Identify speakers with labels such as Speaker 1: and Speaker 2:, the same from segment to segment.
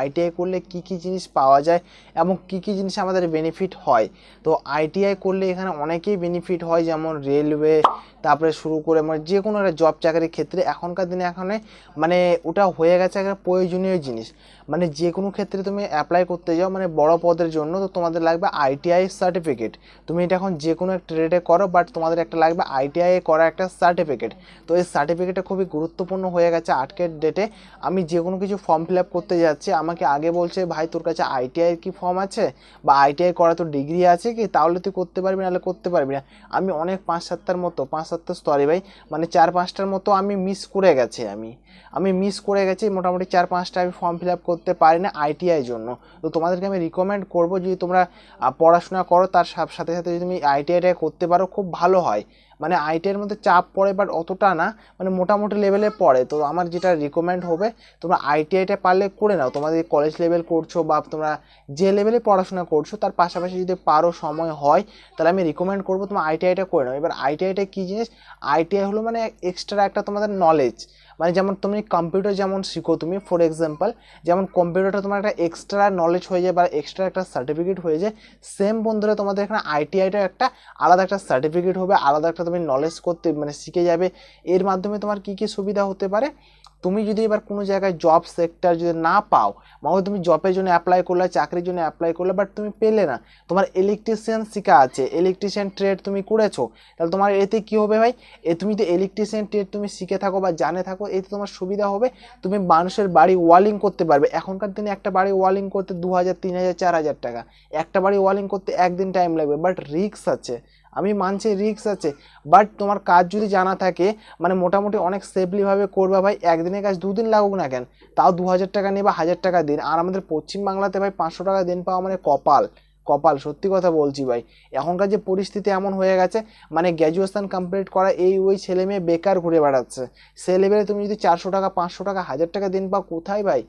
Speaker 1: ITI করলে কি কি জিনিস পাওয়া যায় এবং কি কি জিনিস আমাদের বেনিফিট হয়? তো আইটিআই করলে এখানে অনেকেই বেনিফিট হয়, যেমন রেলওয়ে তারপরে শুরু করে মানে যে কোনো একটা জব চাকরির ক্ষেত্রে এখনকার দিনে এখানে মানে ওটা হয়ে গেছে একটা প্রয়োজনীয় জিনিস। মানে যে কোনো ক্ষেত্রে তুমি অ্যাপ্লাই করতে যাও মানে বড় পদের জন্য, তো তোমাদের লাগবে আইটিআই সার্টিফিকেট তুমি এটা এখন যে কোনো একটা ট্রেডে করো বাট তোমাদের একটা লাগবে আইটিআই করা একটা সার্টিফিকেট তো এই সার্টিফিকেটটা খুবই গুরুত্বপূর্ণ হয়ে গেছে আজকের ডেটে আমি যে কোনো কিছু ফর্ম ফিল আপ করতে যাচ্ছি আমাকে আগে বলছে, ভাই, তোর কাছে আইটিআই কি ফর্ম আছে? বা আইটিআই করা তো ডিগ্রি আছে কি? তাহলে তুই করতে পারবি, নাহলে করতে পারবি না। আমি অনেক পাঁচ সাতটার মতো, পাঁচ সাতটা স্তরে ভাই মানে চার পাঁচটার মতো আমি মিস করে গেছি আমি। আমি মিস করে গেছি, মোটামুটি চার পাঁচটা আমি ফর্ম ফিল আপ করতে পারি না আইটিআই জন্য। তো তোমাদেরকে আমি রিকমেন্ড করব, যদি তোমরা পড়াশোনা করো, তার সাথে সাথে যদি তুমি আইটিআইটা করতে পারো, খুব ভালো হয়। মানে আইটিআইয়ের মধ্যে চাপ পড়ে বাট অতটা না মানে মোটামুটি লেভেলে পড়ে। তো আমার যেটা রিকমেন্ড হবে, তোমরা আইটিআইটা পারলে করে নাও। তোমাদের কলেজ লেভেল করছ বা তোমরা যে লেভেলে পড়াশোনা করছ, তার পাশাপাশি যদি পারো সময় হয়, তাহলে আমি রিকমেন্ড করব তোমার আইটিআইটা করে নাও। এবার আইটিআইটা কী জিনিস? আইটিআই হলো মানে এক্সট্রা একটা তোমাদের নলেজ মানে যেমন তুমি কম্পিউটার যেমন শিখো, তুমি ফর এক্সাম্পল যেমন কম্পিউটারটা তোমার একটা এক্সট্রা নলেজ হয়ে যায় বা এক্সট্রা একটা সার্টিফিকেট হয়ে যায় সেম বন্ধুরা তোমাদের এখানে আইটিআইটা একটা আলাদা একটা সার্টিফিকেট হবে, আলাদা একটা তুমি নলেজ করতে মানে শিখে যাবে। এর মাধ্যমে তোমার কী কী সুবিধা হতে পারে? তুমি যদি এবার কোনো জায়গায় জব সেক্টর যদি না পাও মানে তুমি জবের জন্য অ্যাপ্লাই করলে, চাকরির জন্য অ্যাপ্লাই করলে বাট তুমি পেলে না। তোমার ইলেকট্রিশিয়ান শিখা আছে ইলেকট্রিশিয়ান ট্রেড তুমি করেছ, তাহলে তোমার এতে কি হবে ভাই? এ তুমি তো ইলেকট্রিশিয়ান ট্রেড তুমি শিখে থাকো বা জানে থাকো, এতে তোমার সুবিধা হবে। তুমি মানুষের বাড়ি ওয়ালিং করতে পারবে। এখনকার দিনে একটা বাড়ি ওয়ালিং করতে দু হাজার তিন হাজার চার হাজার টাকা। একটা বাড়ি ওয়ালিং করতে একদিন টাইম লাগবে বাট রিস্ক আছে। আমি মানছি রিস্ক আছে। বাট তোমার কাজ যদি জানা থাকে মানে মোটামুটি অনেক সেফলিভাবে করবা ভাই, একদিনের কাজ দুদিন লাগুক না কেন, তাও দু হাজার টাকা নিয়ে বা হাজার টাকা দিন। আর আমাদের পশ্চিম বাংলাতে ভাই পাঁচশো টাকা দিন পাওয়া মানে কপাল কপাল, সত্যি কথা বলছি ভাই। এখনকার যে পরিস্থিতি এমন হয়ে গেছে মানে গ্র্যাজুয়েশন কমপ্লিট করা এই ওই ছেলে মেয়ে বেকার ঘুরে বেড়াচ্ছে। সে লেভেলে তুমি যদি চারশো টাকা, পাঁচশো টাকা, হাজার টাকা দিন পাও, কোথায় ভাই?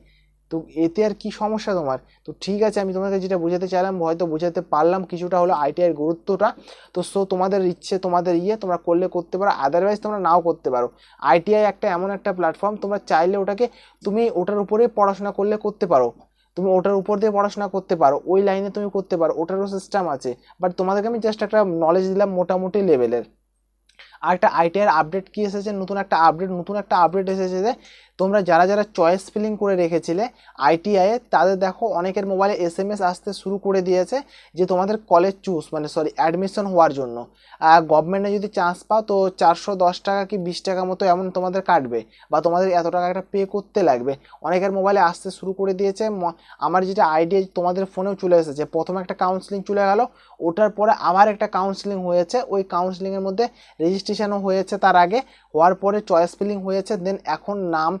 Speaker 1: তো এতে আর কি সমস্যা তোমার? তো ঠিক আছে, আমি তোমাকে যেটা বোঝাতে চাইলাম, হয়তো বোঝাতে পারলাম কিছুটা হলো আইটিআইয়ের গুরুত্বটা। তো সো তোমাদের ইচ্ছে, তোমাদের ইয়ে তোমরা করলে করতে পারো আদারওয়াইজ তোমরা নাও করতে পারো। আইটিআই একটা এমন একটা প্ল্যাটফর্ম তোমরা চাইলে ওটাকে তুমি ওটার উপরে পড়াশোনা করলে করতে পারো। তুমি ওটার উপর দিয়ে পড়াশোনা করতে পারো, ওই লাইনে তুমি করতে পারো, ওটারও সিস্টেম আছে। বাট তোমাদেরকে আমি জাস্ট একটা নলেজ দিলাম মোটামুটি লেভেলের আর একটা আইটিআইয়ের আপডেট কি এসেছে? নতুন একটা আপডেট নতুন একটা আপডেট এসেছে যে তোমরা যারা যারা চয়েস ফিলিং করে রেখেছিলে আইটিআইয়ে তাদের দেখো অনেকের মোবাইলে এস এম এস আসতে শুরু করে দিয়েছে যে তোমাদের কলেজ চুজ মানে সরি অ্যাডমিশন হওয়ার জন্য। গভর্নমেন্টে যদি চান্স পাও তো চারশো দশ টাকা কি বিশ টাকা মতো এমন তোমাদের কাটবে বা তোমাদের এত টাকা একটা পে করতে লাগবে। অনেকের মোবাইলে আসতে শুরু করে দিয়েছে। আমার যেটা আইডিয়া তোমাদের ফোনেও চলে এসেছে। প্রথমে একটা কাউন্সিলিং চলে গেল ওটার পরে আবার একটা কাউন্সিলিং হয়েছে। ওই কাউন্সিলিংয়ের মধ্যে রেজিস্ট্রেশনও হয়েছে তার আগে। হওয়ার পরে চয়েস ফিলিং হয়েছে দেন এখন নাম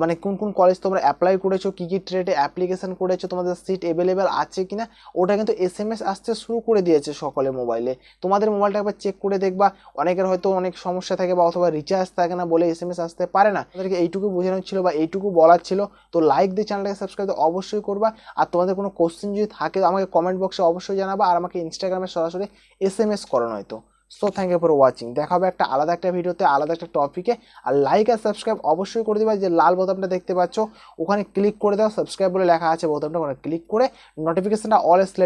Speaker 1: মানে কোন কোন কলেজ তোমরা অ্যাপ্লাই করেছ, কী কী ট্রেডে অ্যাপ্লিকেশন করেছ, তোমাদের সিট অ্যাভেলেবেল আছে কি না ওটা কিন্তু এস এম এস আসতে শুরু করে দিয়েছে সকলে মোবাইলে তোমাদের মোবাইলটা একবার চেক করে দেখবা, অনেকের হয়তো অনেক সমস্যা থাকে বা অথবা রিচার্জ থাকে না বলে এস এম এস আসতে পারে না। তাদেরকে এইটুকু বোঝানোর ছিল বা এইটুকু বলার ছিল, তো লাইক দিয়ে চ্যানেলটাকে সাবস্ক্রাইব অবশ্যই করবা। আর তোমাদের কোনো কোশ্চেন যদি থাকে, আমাকে কমেন্ট বক্সে অবশ্যই জানাবা, আর আমাকে ইনস্টাগ্রামে সরাসরি এস এম এস করো নয়তো so thank you for watching দেখা হবে একটা আলাদা একটা ভিডিওতে, আলাদা একটা টপিকে আর লাইক আর সাবস্ক্রাইব অবশ্যই করে দেবে। যে লাল বোতামটা দেখতে পাচ্ছ, ওখানে ক্লিক করে দাও। সাবস্ক্রাইব বলে লেখা আছে বোতামটা, ওখানে ক্লিক করে নোটিফিকেশনটা অল সিলেক্ট